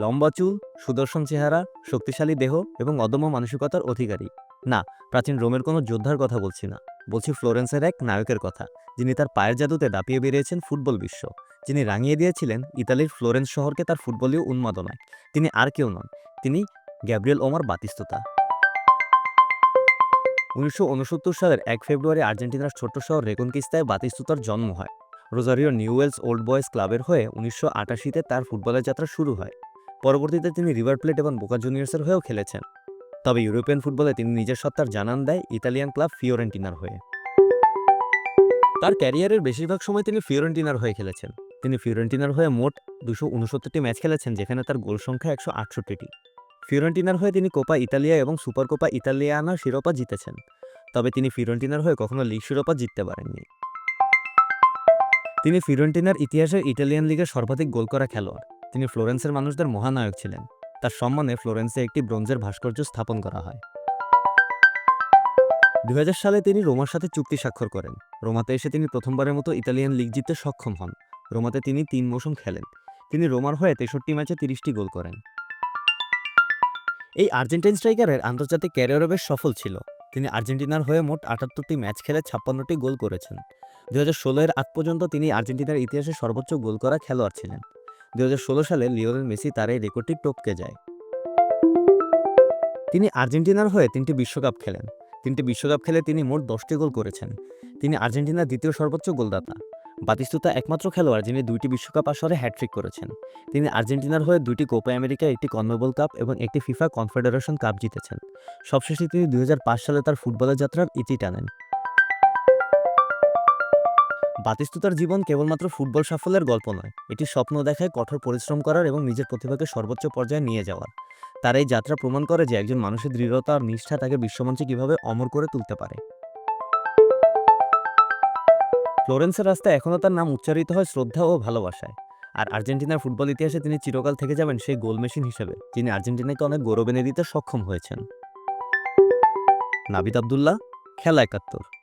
লম্বা চুল, সুদর্শন চেহারা, শক্তিশালী দেহ এবং অদম্য মানসিকতার অধিকারী। না, প্রাচীন রোমের কোনো যোদ্ধার কথা বলছি না। বলছি ফ্লোরেন্সের এক নায়কের কথা, যিনি তার পায়ের জাদুতে দাপিয়ে বেরিয়েছেন ফুটবল বিশ্ব। যিনি রাঙিয়ে দিয়েছিলেন ইতালির ফ্লোরেন্স শহরকে তার ফুটবলীয় উন্মাদনায়। তিনি আর কেউ নন, তিনি গ্যাব্রিয়েল ওমার বাতিস্তুতা। উনিশশো সালের এক ফেব্রুয়ারি আর্জেন্টিনার ছোট্ট শহর রেকনকিস্তায় বাতিস্তুতার জন্ম হয়। রোজারিও নিউওয়েলস ওল্ড বয়েজ ক্লাবের হয়ে উনিশশো আটাশিতে তার ফুটবলের যাত্রা শুরু হয়। পরবর্তীতে তিনি রিভার প্লেট এবং বোকা জুনিয়র্সের হয়েও খেলেছেন। তবে ইউরোপিয়ান ফুটবলে তিনি নিজের সত্তার জানান দেয় ইতালিয়ান ক্লাব ফিওরেন্টিনার হয়ে। তার ক্যারিয়ারের বেশিরভাগ সময় তিনি ফিওরেন্টিনার হয়ে খেলেছেন। তিনি ফিওরেন্টিনার হয়ে মোট দুশো উনসত্তরটি ম্যাচ খেলেছেন, যেখানে তার গোল সংখ্যা একশো আটষট্টিটি। ফিওরেন্টিনার হয়ে তিনি কোপা ইতালিয়া এবং সুপার কোপা ইতালিয়ানা শিরোপা জিতেছেন, তবে তিনি ফিওরেন্টিনার হয়ে কখনো লিগ শিরোপা জিততে পারেননি। তিনি ফিওরেন্টিনার ইতিহাসে ইটালিয়ান লিগের সর্বাধিক গোল করা খেলোয়াড়। তিনি ফ্লোরেন্সের মানুষদের মহানায়ক ছিলেন। তার সম্মানে ফ্লোরেন্সে একটি ব্রোঞ্জের ভাস্কর্য স্থাপন করা হয়। দু হাজার সালে তিনি রোমার সাথে চুক্তি স্বাক্ষর করেন। রোমাতে এসে তিনি প্রথমবারের মতো ইতালিয়ান লিগ জিততে সক্ষম হন। রোমাতে তিনি তিন মৌসুম খেলেন। তিনি রোমার হয়ে তেষট্টি ম্যাচে তিরিশটি গোল করেন। এই আর্জেন্টাইন স্ট্রাইকারের আন্তর্জাতিক ক্যারিয়ারও বেশ সফল ছিল। তিনি আর্জেন্টিনার হয়ে মোট আটাত্তরটি ম্যাচ খেলে ছাপ্পান্নটি গোল করেছেন। দু হাজার ষোলোর আগ পর্যন্ত তিনি আর্জেন্টিনার ইতিহাসে সর্বোচ্চ গোল করা খেলোয়াড় ছিলেন। দু হাজার ষোলো সালে লিওনেল মেসি তার এই রেকর্ডটি টপকে যায়। তিনি আর্জেন্টিনার হয়ে তিনটি বিশ্বকাপ খেলেন। তিনটি বিশ্বকাপ খেলে তিনি মোট দশটি গোল করেছেন। তিনি আর্জেন্টিনার দ্বিতীয় সর্বোচ্চ গোলদাতা। বাতিস্তুতা একমাত্র খেলোয়াড় যিনি দুইটি বিশ্বকাপ আসরে হ্যাট্রিক করেছেন। তিনি আর্জেন্টিনার হয়ে দুইটি কোপা আমেরিকা, একটি কনমেবল কাপ এবং একটি ফিফা কনফেডারেশন কাপ জিতেছেন। সবশেষে তিনি দুই হাজার পাঁচ সালে তার ফুটবলের যাত্রার ইতি টানেন। বাতিস্তুতার জীবন কেবলমাত্র ফুটবল সাফল্যের গল্প নয়, এটি স্বপ্ন দেখায়, কঠোর পরিশ্রম করার এবং নিজের প্রতিভাকে সর্বোচ্চ পর্যায়ে নিয়ে যাওয়ার। তার এই যাত্রা প্রমাণ করে যে একজন মানুষের দৃঢ়তা আর নিষ্ঠা তাকে বিশ্বমঞ্চে কীভাবে অমর করে তুলতে পারে। ফ্লোরেন্সের রাস্তায় এখনও তার নাম উচ্চারিত হয় শ্রদ্ধা ও ভালোবাসায়। আর আর্জেন্টিনার ফুটবল ইতিহাসে তিনি চিরকাল থেকে যাবেন সেই গোল মেশিন হিসেবে, যিনি আর্জেন্টিনাকে অনেক গৌরব এনে দিতে সক্ষম হয়েছেন। নাবিদ আবদুল্লাহ, খেলা একাত্তর।